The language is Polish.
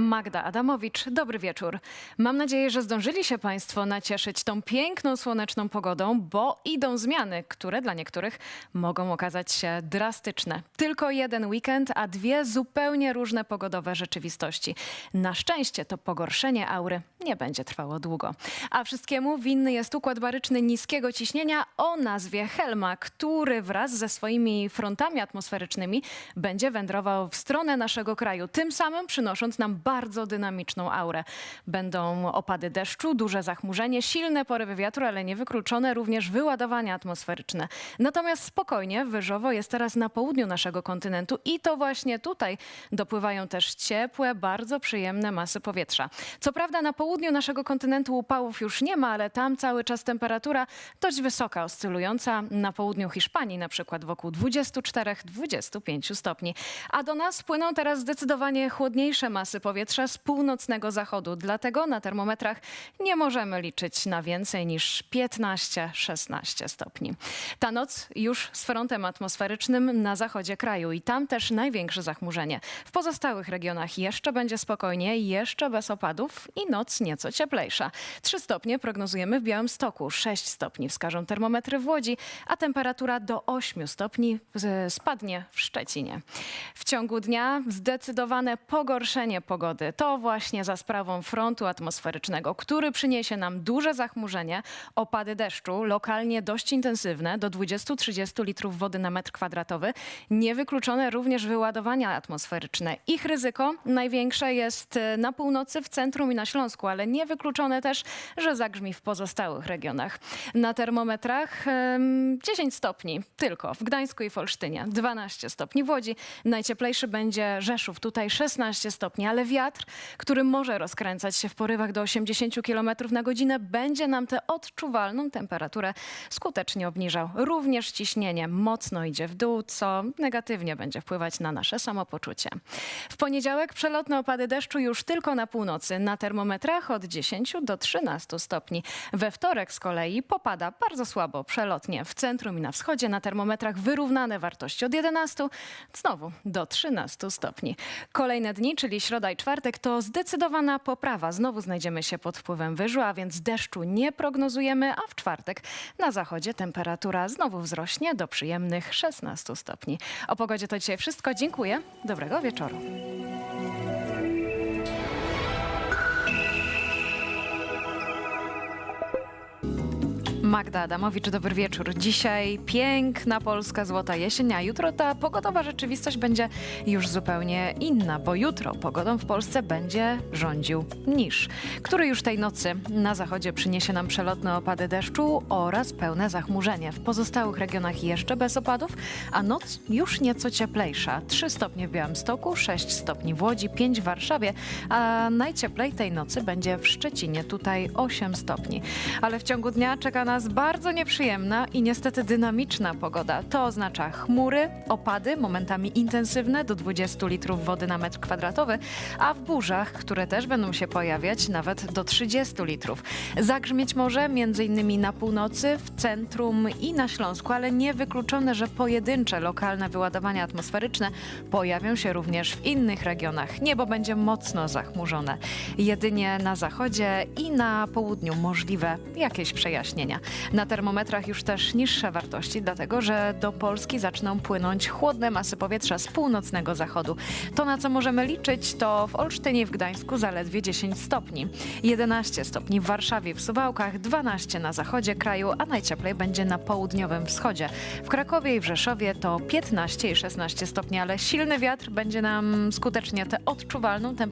Magda Adamowicz, dobry wieczór. Mam nadzieję, że zdążyli się Państwo nacieszyć tą piękną, słoneczną pogodą, bo idą zmiany, które dla niektórych mogą okazać się drastyczne. Tylko jeden weekend, a dwie zupełnie różne pogodowe rzeczywistości. Na szczęście to pogorszenie aury nie będzie trwało długo. A wszystkiemu winny jest układ baryczny niskiego ciśnienia o nazwie Helma, który wraz ze swoimi frontami atmosferycznymi będzie wędrował w stronę naszego kraju, tym samym przynosząc nam bardzo dynamiczną aurę. Będą opady deszczu, duże zachmurzenie, silne porywy wiatru, ale niewykluczone również wyładowania atmosferyczne. Natomiast spokojnie, wyżowo jest teraz na południu naszego kontynentu i to właśnie tutaj dopływają też ciepłe, bardzo przyjemne masy powietrza. Co prawda na południu naszego kontynentu upałów już nie ma, ale tam cały czas temperatura dość wysoka, oscylująca na południu Hiszpanii, na przykład wokół 24-25 stopni. A do nas płyną teraz zdecydowanie chłodniejsze masy powietrza z północnego zachodu. Dlatego na termometrach nie możemy liczyć na więcej niż 15-16 stopni. Ta noc już z frontem atmosferycznym na zachodzie kraju i tam też największe zachmurzenie. W pozostałych regionach jeszcze będzie spokojnie, jeszcze bez opadów i noc nieco cieplejsza. 3 stopnie prognozujemy w Białymstoku, 6 stopni wskażą termometry w Łodzi, a temperatura do 8 stopni spadnie w Szczecinie. W ciągu dnia zdecydowane pogorszenie pogody. To właśnie za sprawą frontu atmosferycznego, który przyniesie nam duże zachmurzenie, opady deszczu, lokalnie dość intensywne, do 20-30 litrów wody na metr kwadratowy. Niewykluczone również wyładowania atmosferyczne. Ich ryzyko największe jest e, na północy, w centrum i na Śląsku, ale niewykluczone też, że zagrzmi w pozostałych regionach. Na termometrach em, 10 stopni tylko w Gdańsku i w Olsztynie, 12 stopni w Łodzi. Najcieplejszy będzie Rzeszów, tutaj 16 stopni, ale wiatr, który może rozkręcać się w porywach do 80 km na godzinę, będzie nam tę odczuwalną temperaturę skutecznie obniżał. Również ciśnienie mocno idzie w dół, co negatywnie będzie wpływać na nasze samopoczucie. W poniedziałek przelotne opady deszczu już tylko na północy, na termometrach od 10 do 13 stopni. We wtorek z kolei popada bardzo słabo przelotnie w centrum i na wschodzie, na termometrach wyrównane wartości od 11 znowu do 13 stopni. Kolejne dni, czyli środa i czwartek, to zdecydowana poprawa. Znowu znajdziemy się pod wpływem wyżu, a więc deszczu nie prognozujemy, a w czwartek na zachodzie temperatura znowu wzrośnie do przyjemnych 16 stopni. O pogodzie to dzisiaj wszystko. Dziękuję. Dobrego wieczoru. Magda Adamowicz, dobry wieczór. Dzisiaj piękna polska złota jesień, a jutro ta pogodowa rzeczywistość będzie już zupełnie inna, bo jutro pogodą w Polsce będzie rządził niż, który już tej nocy na zachodzie przyniesie nam przelotne opady deszczu oraz pełne zachmurzenie. W pozostałych regionach jeszcze bez opadów, a noc już nieco cieplejsza. 3 stopnie w Białymstoku, 6 stopni w Łodzi, 5 w Warszawie, a najcieplej tej nocy będzie w Szczecinie, tutaj 8 stopni. Ale w ciągu dnia czeka nas bardzo nieprzyjemna i niestety dynamiczna pogoda. To oznacza chmury, opady, momentami intensywne do 20 litrów wody na metr kwadratowy, a w burzach, które też będą się pojawiać, nawet do 30 litrów. Zagrzmieć może m.in. na północy, w centrum i na Śląsku, ale niewykluczone, że pojedyncze lokalne wyładowania atmosferyczne pojawią się również w innych regionach. Niebo będzie mocno zachmurzone. Jedynie na zachodzie i na południu możliwe jakieś przejaśnienia. Na termometrach już też niższe wartości, dlatego że do Polski zaczną płynąć chłodne masy powietrza z północnego zachodu. To, na co możemy liczyć, to w Olsztynie i w Gdańsku zaledwie 10 stopni, 11 stopni w Warszawie, w Suwałkach, 12 na zachodzie kraju, a najcieplej będzie na południowym wschodzie. W Krakowie i w Rzeszowie to 15 i 16 stopni, ale silny wiatr będzie nam skutecznie tę odczuwalną temperaturę